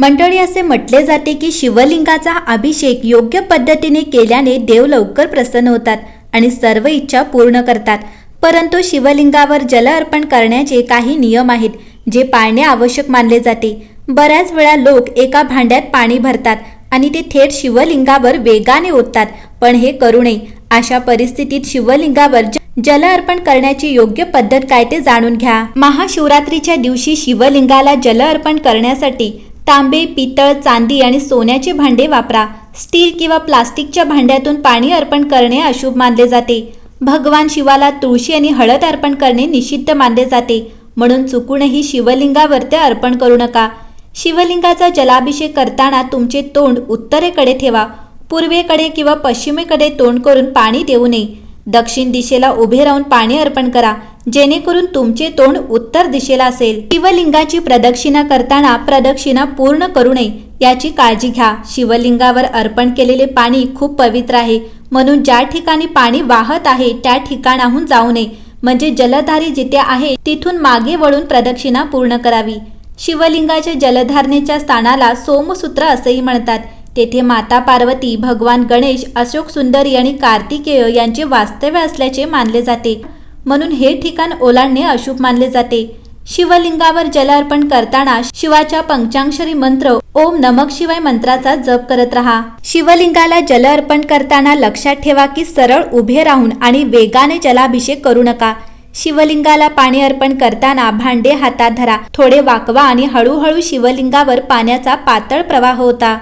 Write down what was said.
मंडळी असे म्हटले जाते की शिवलिंगाचा अभिषेक योग्य पद्धतीने केल्याने देव लवकर प्रसन्न होतात आणि सर्व इच्छा पूर्ण करतात. परंतु शिवलिंगावर जल अर्पण करण्याचे काही नियम आहेत जे पाळणे आवश्यक मानले जाते. बऱ्याच वेळा लोक एका भांड्यात पाणी भरतात आणि ते थेट शिवलिंगावर वेगाने ओततात. पण हे करू नये. अशा परिस्थितीत शिवलिंगावर जल अर्पण करण्याची योग्य पद्धत काय ते जाणून घ्या. महाशिवरात्रीच्या दिवशी शिवलिंगाला जल अर्पण करण्यासाठी तांबे पितळ चांदी आणि सोन्याचे भांडे वापरा. स्टील किंवा प्लास्टिकच्या भांड्यातून पाणी अर्पण करणे अशुभ मानले जाते. भगवान शिवाला तुळशी आणि हळद अर्पण करणे निषिद्ध मानले जाते. म्हणून चुकूनही शिवलिंगावर ते अर्पण करू नका. शिवलिंगाचा जलाभिषेक करताना तुमचे तोंड उत्तरेकडे ठेवा. पूर्वेकडे किंवा पश्चिमेकडे तोंड करून पाणी देऊ नये. दक्षिण दिशेला उभे राहून पाणी अर्पण करा. जेणेकरून तुमचे तोंड उत्तर दिशेला असेल. शिवलिंगाची प्रदक्षिणा करताना प्रदक्षिणा पूर्ण करू नये. याची काळजी घ्या. शिवलिंगावर अर्पण केलेले पाणी खूप पवित्र आहे. म्हणून ज्या ठिकाणी पाणी वाहत आहे त्या ठिकाणाहून जाऊ नये. म्हणजे जलधारी जिथे आहे तिथून मागे वळून प्रदक्षिणा पूर्ण करावी. शिवलिंगाच्या जलधारणेच्या स्थानाला सोमसूत्र असेही म्हणतात. तेथे माता पार्वती भगवान गणेश अशोक सुंदरी आणि कार्तिकेय यांचे वास्तव्य असल्याचे मानले जाते. म्हणून हे ठिकाण ओलांडणे अशुभ मानले जाते. शिवलिंगावर जल अर्पण करताना शिवाच्या पंचाक्षरी मंत्र ओम नमक शिवाय मंत्राचा जप करत राहा. शिवलिंगाला जल अर्पण करताना लक्षात ठेवा की सरळ उभे राहून आणि वेगाने जलाभिषेक करू नका. शिवलिंगाला पाणी अर्पण करताना भांडे हातात धरा. थोडे वाकवा आणि हळूहळू शिवलिंगावर पाण्याचा पातळ प्रवाह होता.